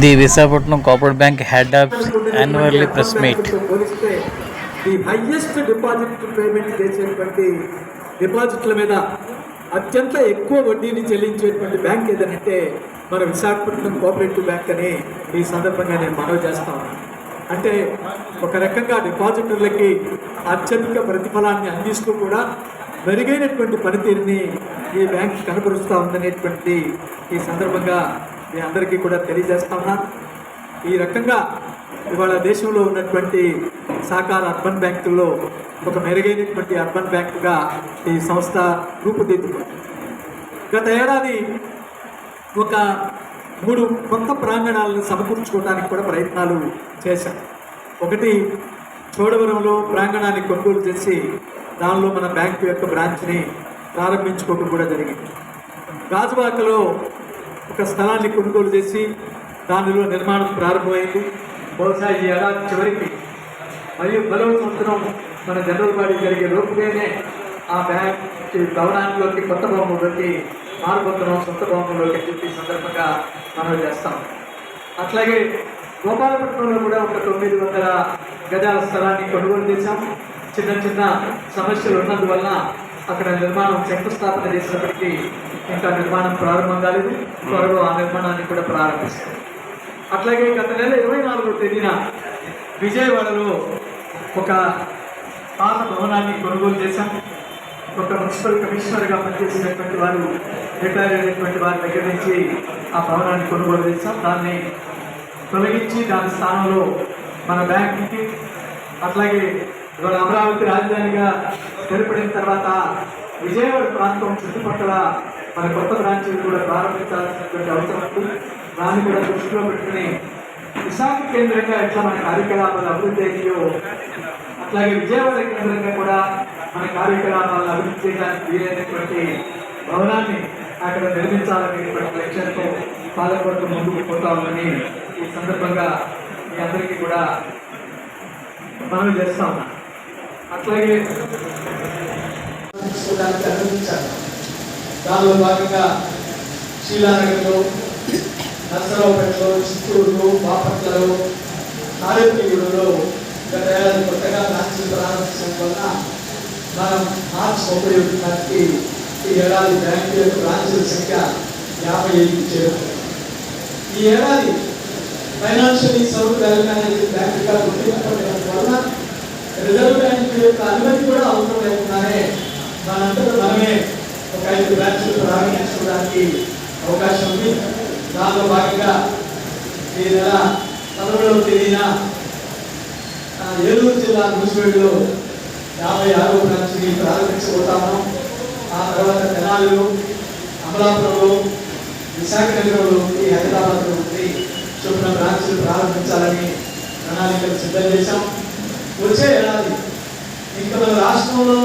The Visakhapatnam cooperative bank head of annually press meet the highest deposit payment చేసేటువంటి డిపాజిట్ల మీద అత్యంత ఎక్కువ వడ్డీని చెల్లించేటువంటి బ్యాంక్ ఏదంటే మన విశాఖపట్నం కోఆపరేటివ్ బ్యాంక్ అని ఈ సందర్భంగా నేను మనవి చేస్తా ఉన్నాను. అంటే ఒక రకంగా డిపాజిటర్లకి అత్యధిక ప్రతిఫలాన్ని అందిస్తూ కూడా మెరుగైనటువంటి పనితీరుని ఈ బ్యాంక్ కనబరుస్తూ ఉందనేటువంటి ఈ సందర్భంగా మీ అందరికీ కూడా తెలియజేస్తా ఉన్నాను ఈ రకంగా ఇవాళ దేశంలో ఉన్నటువంటి సహకార అర్బన్ బ్యాంకుల్లో ఒక మెరుగైనటువంటి అర్బన్ బ్యాంకుగా ఈ సంస్థ రూపుదిద్దుకుంది. గత ఏడాది ఒక మూడు కొత్త ప్రాంగణాలను సమకూర్చుకోవడానికి కూడా ప్రయత్నాలు చేశాం. ఒకటి చోడవరంలో ప్రాంగణాన్ని కొనుగోలు చేసి దానిలో మన బ్యాంకు యొక్క బ్రాంచ్ని ప్రారంభించుకోవడం కూడా జరిగింది. గాజువాకలో ఒక స్థలాన్ని కొనుగోలు చేసి దానిలో నిర్మాణం ప్రారంభమైంది. బహుశా ఈ ఏడాది చివరికి మరియు మరో సంవత్సరం మన జనరల్ బాడీ జరిగే లోపుగానే ఆ బ్యాంక్ భవనానికి కొత్త భవనంలోకి మారుకుంటున్నాం సొంత భవనంలోకి అని చెప్పి సందర్భంగా మనం చేస్తాం. అట్లాగే గోపాలపట్నంలో కూడా ఒక తొమ్మిది వందల గజాల స్థలాన్ని కొనుగోలు చేశాం. చిన్న చిన్న సమస్యలు ఉన్నందువల్ల అక్కడ నిర్మాణం శంకుస్థాపన చేసినప్పటికీ ఇంకా నిర్మాణం ప్రారంభం కాలేదు. త్వరలో ఆ నిర్మాణాన్ని కూడా ప్రారంభిస్తాం. అట్లాగే గత నెల ఇరవై నాలుగో తేదీన విజయవాడలో ఒక పాత భవనాన్ని కొనుగోలు చేశాం. ఒక మున్సిపల్ కమిషనర్గా పనిచేసినటువంటి వారు రిటైర్ అయినటువంటి వారి దగ్గర నుంచి ఆ భవనాన్ని కొనుగోలు చేస్తాం దాన్ని తొలగించి దాని స్థానంలో మన బ్యాంకుకి అట్లాగే ఇవాళ అమరావతి రాజధానిగా ఏర్పడిన తర్వాత విజయవాడ ప్రాంతం చుట్టుపక్కల మన కొత్త బ్రాంచీలు కూడా ప్రారంభించాల్సినటువంటి అవసరం ఉంది. దాన్ని కూడా దృష్టిలో పెట్టుకుని విశాఖ కేంద్రంగా ఎట్లా మన కార్యకలాపాలు అభివృద్ధి అయ్యో అట్లాగే విజయవాడ కేంద్రంగా కూడా మన కార్యకలాపాలను అభివృద్ధి చేయడానికి వీలైనటువంటి భవనాన్ని అక్కడ నిర్మించాలనేటువంటి లక్ష్యంతో పాలకొట్టు ముందుకు పోతా ఉందని ఈ సందర్భంగా మీ అందరికీ కూడా మనం చేస్తా అట్లాగే దానిలో భాగంగా శ్రీలానగర్లో నర్సరావుపేటలో చిత్తూరులో బాపట్లలో నారేపల్లిగూడలో గత ఏడాది కొత్తగా బ్రాంచీలు ప్రారంభించడం వలన మనం మార్చి ఉపయోగించడానికి ఈ ఏడాది బ్యాంకు యొక్క బ్రాంచీల సంఖ్య యాభై ఐదు చేరుకుంది. ఈ ఏడాది ఫైనాన్షియల్ సౌత్ తెలంగాణ బ్యాంకుగా గుర్తింపబడడం వలన రిజర్వ్ బ్యాంక్ యొక్క అనుమతి కూడా అవసరం లేకుండానే మనంతటా మనమే ఒక ఐదు బ్రాంచ్లు ప్రారంభించుకోవడానికి అవకాశం ఉంది. దానిలో భాగంగా ఈ నెల పదమూడవ తేదీన ఏలూరు జిల్లా మున్సిపల్లో యాభై ఆరో బ్రాంచ్ని ప్రారంభించబోతాము ఆ తర్వాత తెనాలిలో అమలాపురంలో విశాఖ నగరంలో ఉంది హైదరాబాద్లో ఉంది చొప్పున బ్రాంచ్లు ప్రారంభించాలని ప్రణాళికలు సిద్ధం చేశాం. వచ్చే ఏడాది ఇంకా మన రాష్ట్రంలో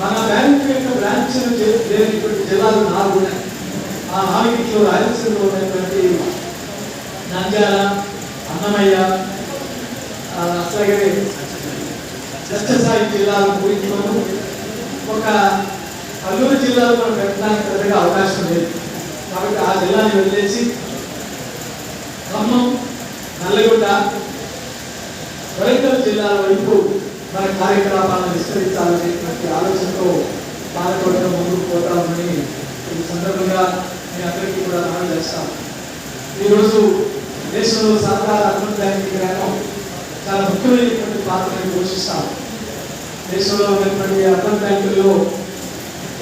మన బ్యాంకు యొక్క బ్రాంచ్లు లేనటువంటి జిల్లాలు నాలుగు ఉన్నాయి. ఆ నాలుగిట్లో రాయలసీమలో ఉన్నటువంటి నంద్యాల అన్నమయ్య అట్లాగే సత్యసాయి జిల్లాల గురించి ఒక అల్లూరు జిల్లాలో మనం పెట్టడానికి పెద్దగా అవకాశం లేదు. కాబట్టి ఆ జిల్లాని వదిలేసి ఖమ్మం నల్లగొండ వరంగల్ జిల్లాల వైపు మన కార్యకలాపాలను విస్తరించాలనేటువంటి ఆలోచనతో పాల్గొనడం ముందుకు పోతామని ఈ సందర్భంగా మీ అందరికీ కూడా మనం చేస్తాం. ఈరోజు దేశంలో సహకార అర్బన్ గ్రామం చాలా ముఖ్యమైనటువంటి పాత్రని పోషిస్తాం. దేశంలో ఉన్నటువంటి అర్బన్ బ్యాంకుల్లో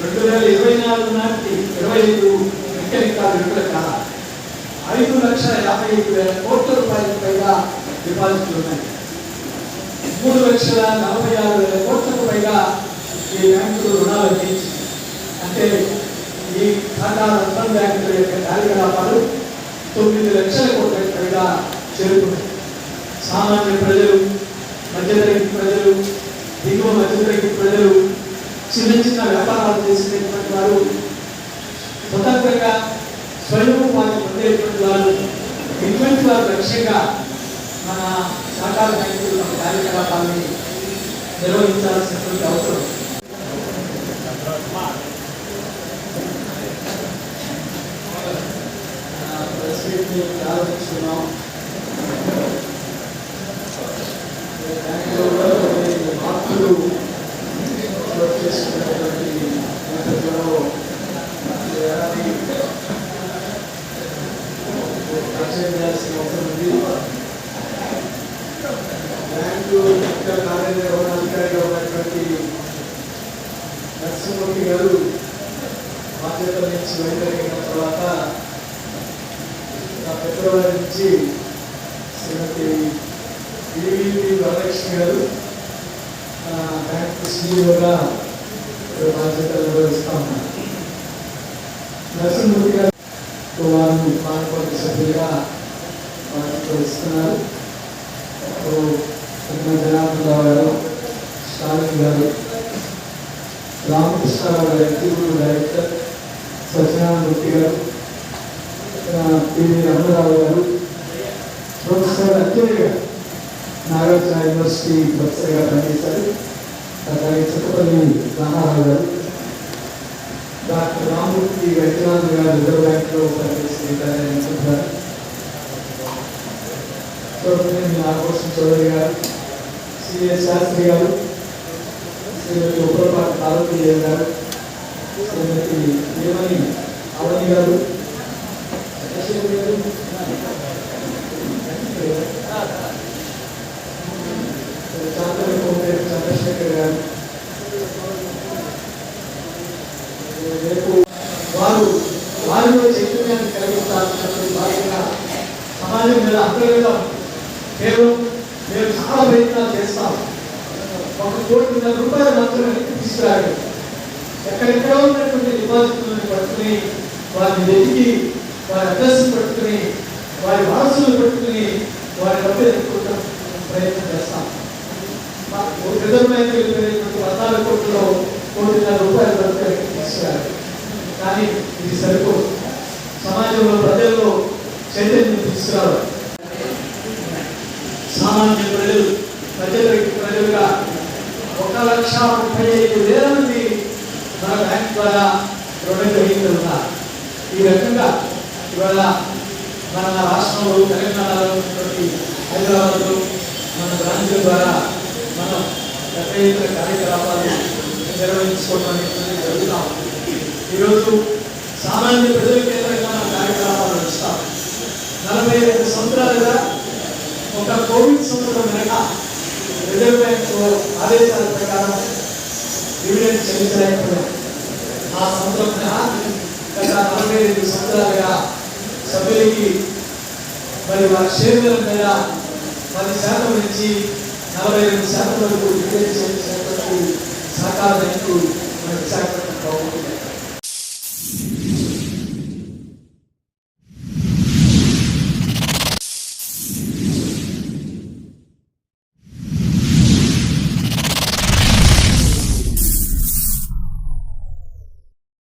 రెండు వేల ఇరవై నాలుగు నాటికి ఇరవై ఐదు ఇంకా విడుదల కాల ఐదు లక్షల యాభై ఐదు వేల కోట్ల రూపాయలకు పైగా డిపాజిట్లు ఉన్నాయి. మూడు లక్షల నలభై ఆరు వేల కోట్లకు పైగా ఈ బ్యాంకులు రుణాలు అందించి అంటే ఈ సహకార రత్నం బ్యాంకుల యొక్క కార్యకలాపాలు తొమ్మిది లక్షల కోట్లకు పైగా చేరుకున్నాయి. సామాన్య ప్రజలు మధ్యతరగతి ప్రజలు దిగువ మధ్యతరగతి ప్రజలు చిన్న చిన్న వ్యాపారాలు చేసినటువంటి వారు స్వతంత్రంగా స్వయం ఉపాధి పొందేటువంటి వారు ఇటువంటి వారు లక్ష్యంగా మన సహకార బ్యాంకులు మన కార్యకలాపాలని నిర్వహించాల్సినటువంటి అవసరం. ఆ, ప్రారంభిస్తున్నాం బ్యాంకులో కూడా కొన్ని మార్పులు చోటు చేసుకున్నటువంటి నేపథ్యంలో ఈ ఏడాది పరిచయం చేయాల్సిన అవసరం ఉంది బ్యాంకు ముఖ్య కార్యనిర్వహణాధికారిగా ఉన్నటువంటి నరసింహమూర్తి గారు బాధ్యతల నుంచి వైదొలిగిన తర్వాత ఫిబ్రవరి నుంచి శ్రీమతి ఈవీపీ వరలక్ష్మి గారు ఆ, బ్యాంకు సీఈఓగా బాధ్యతలు నిర్వహిస్తా ఉన్నారు. నరసింహమూర్తి గారు వారు పాలకొండ సభ్యులుగా బాధ్యతలు ఇస్తున్నారు. అప్పుడు ఉన్న జనార్దనరావు గారు స్టాలిన్ గారు రామకృష్ణరావు గారు డైరెక్టర్ సత్యనారాయణమూర్తి గారు ఆ, పివి రమణరావు గారు ప్రొఫెసర్ అత్యయ్య గారు నాగార్జున యూనివర్సిటీ ప్రొఫెసర్గా పనిచేశారు అలాగే చుట్టపల్లి రామారావు గారు డాక్టర్ రామూర్తి వైద్యనాథ్ గారు రిజర్వ్ బ్యాంక్లో పనిచేస్తున్నారు చౌదరి నాగభూషణ్ చౌదరి గారు సిఎస్ శాస్త్రి గారు శ్రీమతి ఉప్పలపాటి పార్వతీదేవి గారు శ్రీమతి ఏమని అవని గారు గారు చంద్రశేఖర్ గారు రేపు వారు వారిలో చైతన్యాన్ని కలిగిస్తారన్నటువంటి భాగంగా సమాజం మీద అంతర్గతం కేవలం మేము చాలా ప్రయత్నాలు చేస్తాం. ఒక కోటిన్నర రూపాయలు మాత్రమే తీసుకురాడు ఎక్కడెక్కడో ఉన్నటువంటి డిపాజిట్లను పట్టుకుని వారిని వెతికి వారి అడ్రస్ పట్టుకుని వారి వారసులు పట్టుకుని వారి డబ్బులు ప్రయత్నం చేస్తాం. రిజర్వ్ బ్యాంక్ వెళ్ళిపోయినటువంటి పద్నాలుగు కోట్లలో కోటిన్నర రూపాయల వరకు తీసుకురాలి కానీ ఇది సరిపోదు. సమాజంలో ప్రజల్లో చైతన్యం తీసుకురావాలి. సామాన్య ప్రజలు ప్రజలకి ప్రజలుగా ఒక లక్ష ముప్పై ఐదు ఇవాళ మంది జరిగింది బ్యాంక్ ఈ రకంగా ఇవాళ మన రాష్ట్రంలో తెలంగాణలో ఉన్నటువంటి హైదరాబాద్లో మన బ్రాంచ్ల ద్వారా మనం పెద్ద ఎత్తున కార్యకలాపాలు నిర్వహించుకోవడం అనేది జరుగుతూ ఉంది. ఈరోజు సామాన్య ప్రజల కేంద్రంగా మన కార్యకలాపాలు నడుస్తాం నలభై ఐదు సంవత్సరాలుగా ఒక కోవిడ్ సంవత్సరం వెనక రిజర్వ్ బ్యాంక్ ఆదేశాల ప్రకారం డివిడెంట్ చెల్లించలేకపోయాం. ఆ సంవత్సరం మినహా గత నలభై ఐదు సంవత్సరాలుగా సభ్యులకి మరి వారి షేర్ల మీద పది శాతం నుంచి నలభై రెండు శాతం వరకు డివిడెండ్ చెల్లించినటువంటి సహకార మరి విశాఖపట్నం బాగుంటుంది